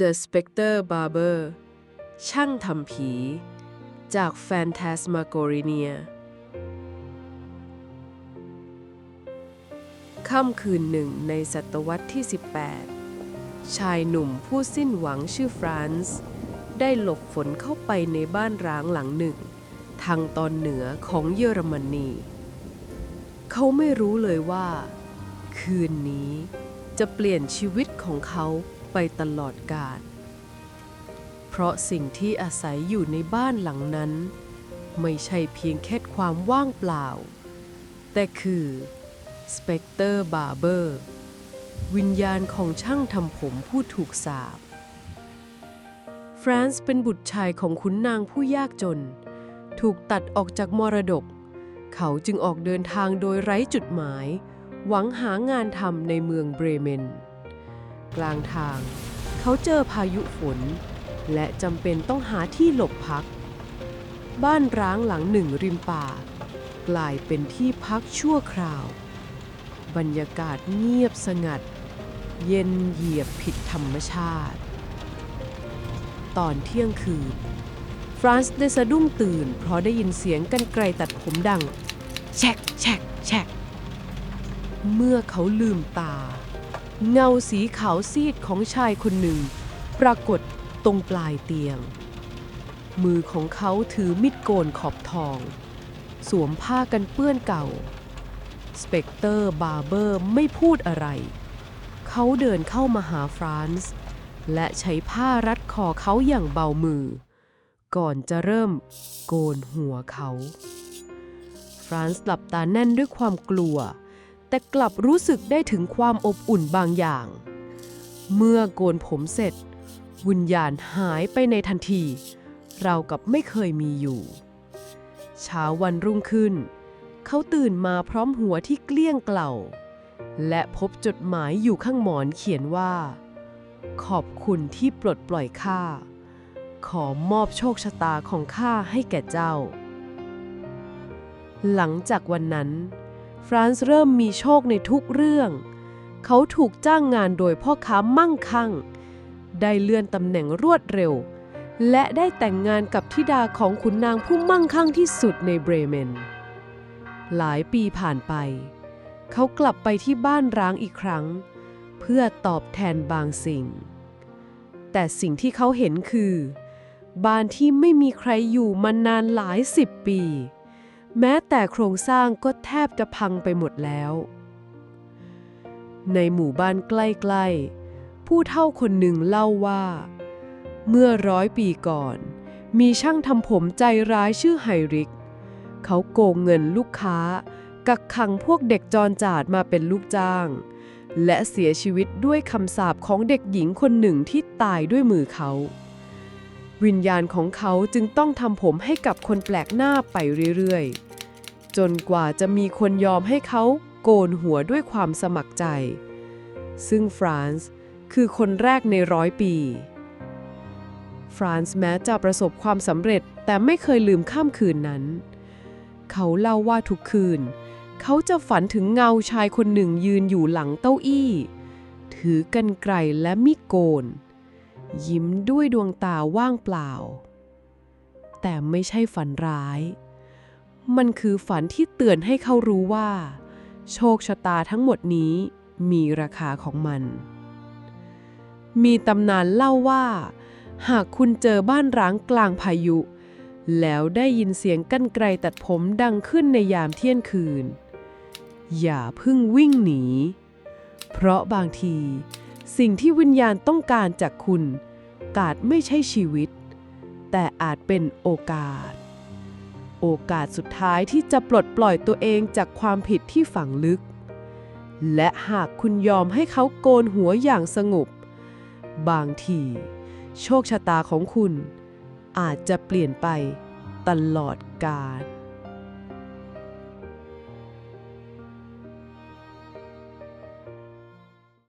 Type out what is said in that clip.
The Spectre Barber ช่างทำผี จาก Phantasmagoria ค่ำคืนหนึ่งในศตวรรษที่ 18 ชายหนุ่มผู้สิ้นหวังชื่อฟรานซ์ได้หลบฝนเข้าไปในบ้านร้างหลังหนึ่ง ทางตอนเหนือของเยอรมนี เขาไม่รู้เลยว่า คืนนี้จะเปลี่ยนชีวิตของเขา ไปตลอดกาล เพราะสิ่งที่อาศัยอยู่ในบ้านหลังนั้น ไม่ใช่เพียงแค่ความว่างเปล่า แต่คือสเปกเตอร์บาร์เบอร์วิญญาณของช่างทำผมผู้ถูกสาปฟรานซ์เป็นบุตรชายของขุนนางผู้ยากจน ถูกตัดออกจากมรดก เขาจึงออกเดินทางโดยไร้จุดหมาย หวังหางานทำในเมืองเบรเมน กลางทาง เขาเจอพายุฝน และจำเป็นต้องหาที่หลบพัก บ้านร้างหลังหนึ่งริมป่า กลายเป็นที่พักชั่วคราว บรรยากาศเงียบสงัด เย็นเหยียบผิดธรรมชาติ ตอนเที่ยงคืน ฟรานซ์ได้สะดุ้งตื่น เพราะได้ยินเสียงกันไกลตัดผมดัง แชกแชกแชกเมื่อเขาลืมตา เงาสีขาวซีดของชายคนหนึ่ง ปรากฏตรงปลายเตียง มือของเขาถือมิดโกนขอบทอง สวมผ้ากันเปื้อนเก่า สเปกเตอร์บาร์เบอร์ไม่พูดอะไร เขาเดินเข้ามาหาฟรานซ์และใช้ผ้ารัดคอเขาอย่างเบามือ ก่อนจะเริ่มโกนหัวเขา ฟรานซ์หลับตาแน่นด้วยความกลัว แต่กลับรู้สึกได้ถึงความอบอุ่นบางอย่าง เมื่อโกนผมเสร็จ วิญญาณหายไปในทันที เรากับไม่เคยมีอยู่ เช้าวันรุ่งขึ้น เขาตื่นมาพร้อมหัวที่เกลี้ยงเกล่า และพบจดหมายอยู่ข้างหมอนเขียนว่า ขอบคุณที่ปลดปล่อยข้าขอมอบโชคชะตาของข้าให้แก่เจ้า หลังจากวันนั้น ฟรานซ์เริ่มมีโชคในทุกเรื่อง เขาถูกจ้างงานโดยพ่อค้ามั่งคั่ง ได้เลื่อนตำแหน่งรวดเร็ว และได้แต่งงานกับธิดาของขุนนางผู้มั่งคั่งที่สุดในเบรเมน หลายปีผ่านไป เขากลับไปที่บ้านร้างอีกครั้ง เพื่อตอบแทนบางสิ่ง แต่สิ่งที่เขาเห็นคือ บ้านที่ไม่มีใครอยู่มานานหลายสิบปี แม้แต่โครงสร้างก็แทบจะพังไปหมดแล้ว ในหมู่บ้านใกล้ๆ ผู้เฒ่าคนหนึ่งเล่าว่า เมื่อร้อยปีก่อน มีช่างทำผมใจร้ายชื่อไฮริก เขาโกงเงินลูกค้า กักขังพวกเด็กจรจาดมาเป็นลูกจ้าง และเสียชีวิตด้วยคำสาปของเด็กหญิงคนหนึ่งที่ตายด้วยมือเขาวิญญาณของเขาจึงต้องทำผมให้กับคนแปลกหน้าไปเรื่อยๆ จนกว่าจะมีคนยอมให้เขาโกนหัวด้วยความสมัครใจ ซึ่งฟรานซ์คือคนแรกในร้อยปี ฟรานซ์แม้จะประสบความสำเร็จแต่ไม่เคยลืมข้ามคืนนั้น เขาเล่าว่าทุกคืน เขาจะฝันถึงเงาชายคนหนึ่งยืนอยู่หลังเต้าอี้ ถือกันไกรและมีดโกน ยิ้มด้วยดวงตาว่างเปล่า แต่ไม่ใช่ฝันร้าย มันคือฝันที่เตือนให้เขารู้ว่า โชคชะตาทั้งหมดนี้มีราคาของมัน มีตำนานเล่าว่า หากคุณเจอบ้านร้างกลางพายุ แล้วได้ยินเสียงกั้นไกลตัดผมดังขึ้นในยามเที่ยงคืน อย่าพึ่งวิ่งหนี เพราะบางที สิ่งที่วิญญาณต้องการจากคุณอาจไม่ใช่ชีวิต แต่อาจเป็นโอกาส โอกาสสุดท้ายที่จะปลดปล่อยตัวเองจากความผิดที่ฝังลึก และหากคุณยอมให้เขาโกนหัวอย่างสงบบางที โชคชะตาของคุณ อาจจะเปลี่ยนไปตลอดกาล